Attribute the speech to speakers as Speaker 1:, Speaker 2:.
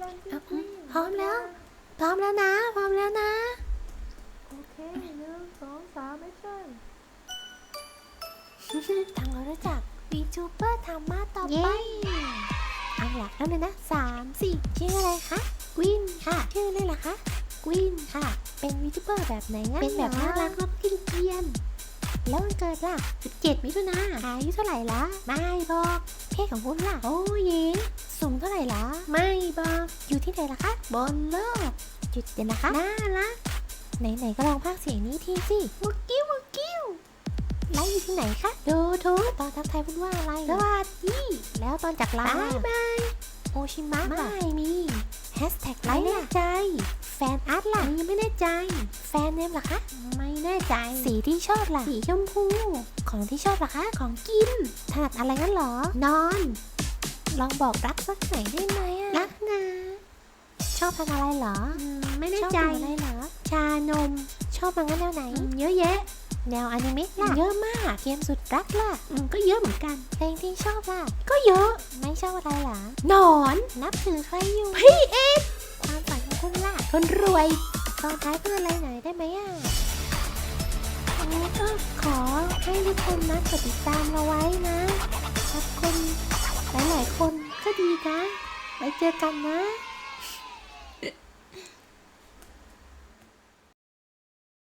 Speaker 1: แรงจ
Speaker 2: อะ
Speaker 1: ริง
Speaker 2: พร้อมแล้ว พร้อมแล้วนะ พร้อมแล้วนะ
Speaker 1: โอเคหนึ่งสองสามแอคชั่น
Speaker 2: ทางเรารู้จักวีจูเปอร์ธรรมะต่อ
Speaker 3: เย้
Speaker 2: ไป เอาล่ะแล้วเลยนะสามสี่ชื่ออะไรคะกวินค่ะ ชื่อเลยล่ะคะกวินค่ะ เป็นวีจูเปอร์แบบไหนงั้น
Speaker 3: เป็นแบบ
Speaker 2: หอ
Speaker 3: น่ารักแล้วก็กินเกรียน
Speaker 2: แล้ววันเกิดล่ะ
Speaker 3: 17มิถุนา
Speaker 2: อายุเท่าไหร่ละไม่บอกเพศของคุณล่ะ
Speaker 3: โอ้หญิง
Speaker 2: สูงเท่าไหร่ละ
Speaker 3: ไม่บอก
Speaker 2: อยู่ ที่ไหนล่ะคะ
Speaker 3: บนโลก
Speaker 2: จุดเด่นนะคะ
Speaker 3: น่ารัก
Speaker 2: ไหนๆก็ลองพากย์เสียงนี้ทีสิ
Speaker 3: มุกกิ้วมุกกิ้ว
Speaker 2: ไลฟ์อยู่ที่ไหนคะ ดูทูบตอนทักทายพูดว่าอะไร
Speaker 3: สวัสดี
Speaker 2: แล้วตอนจากลา
Speaker 3: บายบาย
Speaker 2: โอชิมะ
Speaker 3: ไม่
Speaker 2: ล่ะ
Speaker 3: มี
Speaker 2: แฮชแท็กไล
Speaker 3: ไม่
Speaker 2: ฟ์
Speaker 3: แน่
Speaker 2: ล่ะ
Speaker 3: ใจ
Speaker 2: แฟนอาร์ตล่ะ
Speaker 3: ยังไม่แน่ใจ
Speaker 2: แฟนเนมล่ะคะ
Speaker 3: ไม่แน่ใจ
Speaker 2: สีที่ชอบล่ะ
Speaker 3: สีชมพู
Speaker 2: ของที่ชอบล่ะคะ
Speaker 3: ของกิน
Speaker 2: ถนัดอะไรงั้นเหรอ
Speaker 3: นอน
Speaker 2: ลองบอกรักสักหน่อยได้ไหมอะ
Speaker 3: รักนะ
Speaker 2: ช อบทานอะไรเหรอ
Speaker 3: อืมไม่แน่
Speaker 2: ชอบ
Speaker 3: ใจ
Speaker 2: ดื่มอะไรเหรอ
Speaker 3: ชานม
Speaker 2: ชอบมังงะแนวไหน
Speaker 3: อืมเยอะแยะ
Speaker 2: แนวอนิเมะล่ะ
Speaker 3: เยอะมาก
Speaker 2: เกมสุดรักล่ะ
Speaker 3: อืมก็เยอะเหมือนกัน
Speaker 2: เพลงที่ชอบล่ะ
Speaker 3: ก็เยอะ
Speaker 2: ไม่ชอบอะไรเหรอ
Speaker 3: หนอน
Speaker 2: นับถือใครอยู่
Speaker 3: พี่เอฟ
Speaker 2: ความฝันของคุณล่ะ
Speaker 3: คนรวย
Speaker 2: ตอนท้ายเพื่ออะไรหน่อยได้ไหมอะงั้นก็ขอให้ทุกคนนะกดติดตามเราไว้นะขอบคุณหลายๆคนก็ดีนะไว้เจอกันนะ